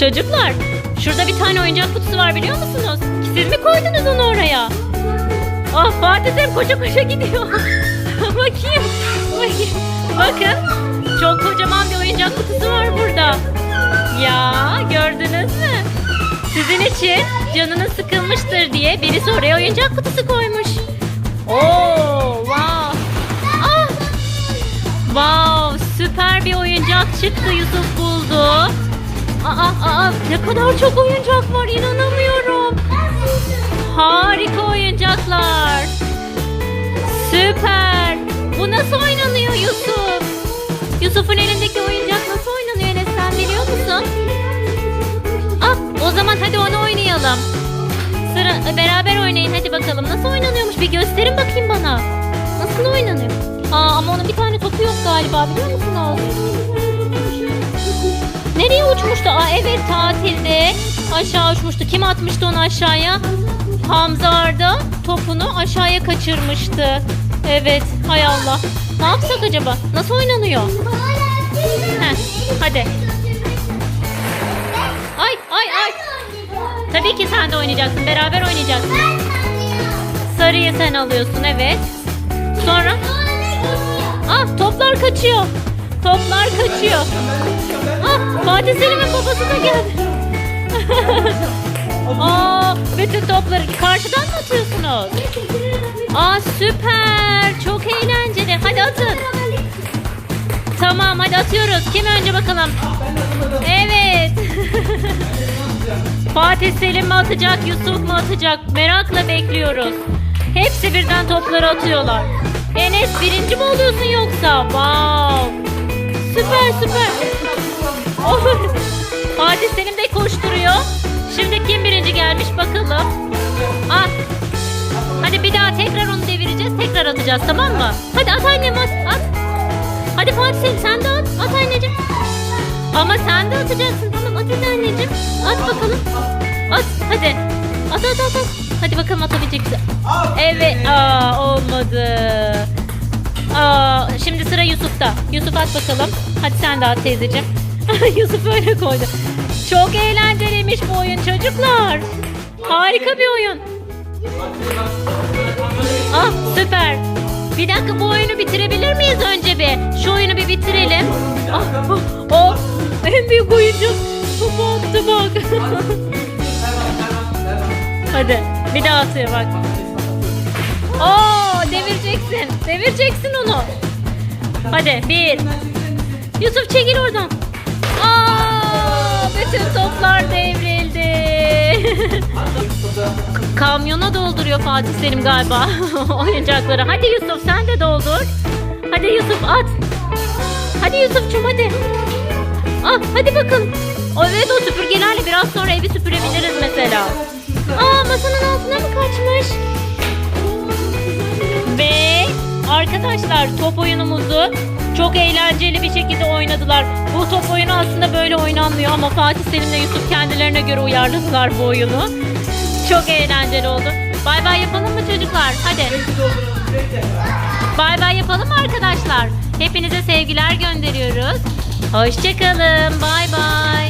Çocuklar, şurada bir tane oyuncak kutusu var biliyor musunuz? Siz mi koydunuz onu oraya? Ah Fatih Selim koşa koşa gidiyor. Bakayım. Bakayım. Bakın. Çok kocaman bir oyuncak kutusu var burada. Ya gördünüz mü? Sizin için canınız sıkılmıştır diye birisi oraya oyuncak kutusu koymuş. Oo, wow. Ah! Wow, süper bir oyuncak çıktı Yusuf buldu. Aa, aa, ne kadar çok oyuncak var inanamıyorum. Harika oyuncaklar. Süper. Bu nasıl oynanıyor Yusuf? Yusuf'un elindeki oyuncak nasıl oynanıyor Enes sen biliyor musun? Ah, o zaman hadi onu oynayalım. Sıra e, beraber oynayın hadi bakalım. Nasıl oynanıyormuş bir gösterin bakayım bana. Nasıl oynanıyor? Aa, ama onun bir tane topu yok galiba biliyor musunuz? Nereye uçmuştu? Aa evet tatilde aşağı uçmuştu. Kim atmıştı onu aşağıya? Hamza Arda topunu aşağıya kaçırmıştı. Evet hay Allah. Ne yapsak acaba? Nasıl oynanıyor? Heh, hadi. Ay ay ay. Tabii ki sen de oynayacaksın. Beraber oynayacaksın. Sarıyı sen alıyorsun evet. Sonra ah toplar kaçıyor. Toplar kaçıyor. Fatih Selim'in babası da geldi. Aa bütün topları karşıdan mı atıyorsunuz? Aa süper. Çok eğlenceli. Hadi atın. Tamam hadi atıyoruz. Kim önce bakalım? Evet. Fatih Selim mi atacak, Yusuf mu atacak? Merakla bekliyoruz. Hepsi birden topları atıyorlar. Enes birinci mi oluyorsun yoksa? Wow. Süper süper. Fatih Selim de koşturuyor. Şimdi kim birinci gelmiş bakalım. Ah. Hadi bir daha tekrar onu devireceğiz. Tekrar atacağız tamam mı? Hadi at annem at. at. Hadi Fatih Selim sen de at. At anneciğim. Ama sen de atacaksın. Tamam at hadi anneciğim. At bakalım. At hadi. At at at at. Hadi bakalım atabilecek misin? Evet. Aa olmadı. Aa, şimdi sıra Yusuf'ta. Yusuf at bakalım. Hadi sen de at teyzeciğim. Yusuf öyle koydu. Çok eğlenceliymiş bu oyun çocuklar. Harika bir oyun. Ah süper. Bir dakika bu oyunu bitirebilir miyiz önce bir? Şu oyunu bir bitirelim. Ah, oh, en büyük oyuncu. Topu attı. Hadi bir daha atıyor bak. Oo devireceksin. Devireceksin onu. Hadi bir. Yusuf çekil oradan. Bütün toplar devrildi. Kamyona dolduruyor Fatih Selim galiba oyuncakları. Hadi Yusuf sen de doldur. Hadi Yusuf at. Hadi Yusuf'cum hadi. Ah hadi bakalım. Evet o süpürgelerle biraz sonra evi süpürebiliriz mesela. Aa masanın altına mı kaçmış? Arkadaşlar top oyunumuzu çok eğlenceli bir şekilde oynadılar. Bu top oyunu aslında böyle oynanmıyor ama Fatih Selim ve Yusuf kendilerine göre uyarladılar bu oyunu. Çok eğlenceli oldu. Bay bay yapalım mı çocuklar? Hadi. Bay bay yapalım mı arkadaşlar? Hepinize sevgiler gönderiyoruz. Hoşçakalın. Bay bay.